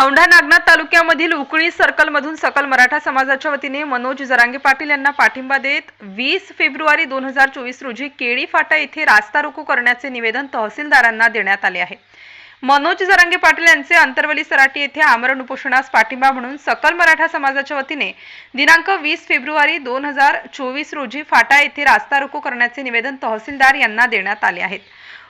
औंढा नागनाथ तालुक्यामधील उकळी सर्कलमधून सकल मराठा समाजाच्या वतीने मनोज जरांगे पाटील यांना पाठिंबा देत वीस फेब्रुवारी दोन हजार चोवीस रोजी केळी फाटा येथे रास्ता रोको करण्याचे निवेदन तहसीलदारांना देण्यात आले आहे. मनोज जरांगे पाटील यांचे अंतरवली सराटी येथे आमरण उपोषणास पाठिंबा म्हणून सकल मराठा समाजाच्या वतीने दिनांक वीस फेब्रुवारी दोन हजार चोवीस रोजी फाटा येथे रास्ता रोको करण्याचे निवेदन तहसीलदार यांना देण्यात आले आहेत.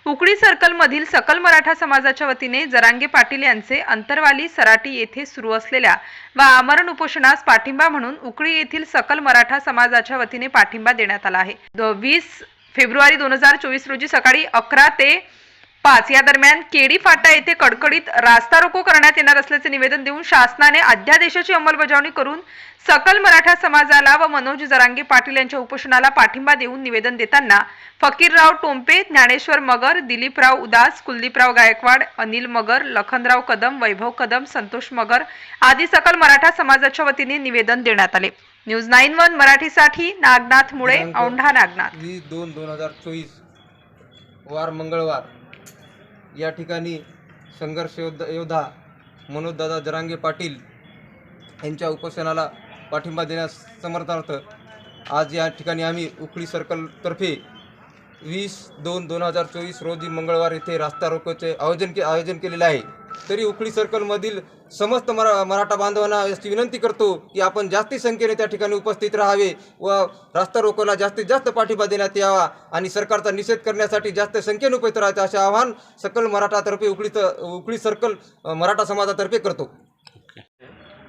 उकडी सर्कलमधील सकल मराठा समाजाच्या वतीने जरांगे पाटील यांचे अंतरवाली सराटी येथे सुरू असलेल्या व आमरण उपोषणास पाठिंबा म्हणून उकडी येथील सकल मराठा समाजाच्या वतीने पाठिंबा देण्यात आला आहे. वीस फेब्रुवारी दोन हजार चोवीस रोजी सकाळी अकरा ते पाच. या दरम्यान केडी फाटा येथे कडकडीत रास्ता रोको करण्यात येणार असल्याचे निवेदन देऊन शासनाने अध्यादेशाची अंमलबजावणी करून सकल मराठा समाजाला व मनोज जरांगे पाटील यांच्या उपोषणाला पाठिंबा देऊन निवेदन देताना फकीरराव टोंपे ज्ञानेश्वर मगर दिलीपराव उदास कुलदीपराव गायकवाड अनिल मगर लखनराव कदम वैभव कदम संतोष मगर आदी सकल मराठा समाजाच्या वतीने निवेदन देण्यात आले. न्यूज नाईन वन मराठीसाठी नागनाथ मुळे औंढा नागनाथ. वीस दोन दोन हजार चोवीस वार मंगळवार या ठिकाणी संघर्ष योद्धा योद्धा मनोजदादा जरांगे पाटील यांच्या उपोषणाला पाठिंबा देण्यास समर्थार्थ आज या ठिकाणी आम्ही उकळी सर्कलतर्फे वीस दोन दोन हजार चोवीस रोजी मंगळवार येथे रास्ता रोकोचे आयोजन के आयोजन केलेले आहे. तरी उकळी सर्कलमधील समस्त मरा मराठा बांधवांना याची विनंती करतो की आपण जास्ती संख्येने त्या ठिकाणी उपस्थित राहावे व रास्ता रोकोला जास्तीत जास्त पाठिंबा देण्यात यावा आणि सरकारचा निषेध करण्यासाठी जास्त संख्येने उपस्थित राहायचं असे आवाहन सकल मराठातर्फे उकळी उकळी सर्कल मराठा समाजातर्फे करतो.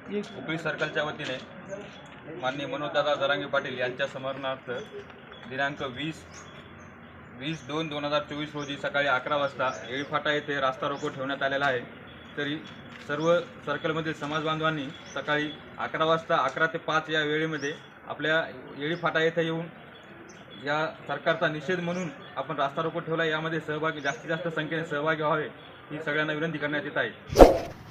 उकळी सर्कलच्या वतीने माननीय मनोजदादा जरांगे पाटील यांच्या स्मरणार्थ दिनांक वीस वीस दोन दोन हजार चोवीस रोजी सकाळी अकरा वाजता येळीफाटा येथे रास्ता रोको ठेवण्यात आलेला आहे. तरी सर्व सर्कलमधील समाज बांधवांनी सकाळी अकरा वाजता अकरा ते पाच या वेळेमध्ये आपल्या येळीफाटा येथे येऊन या सरकारचा निषेध म्हणून आपण रास्ता रोको ठेवला. यामध्ये सहभागी जास्तीत जास्त संख्येने सहभागी व्हावे ही सगळ्यांना विनंती करण्यात येत आहे.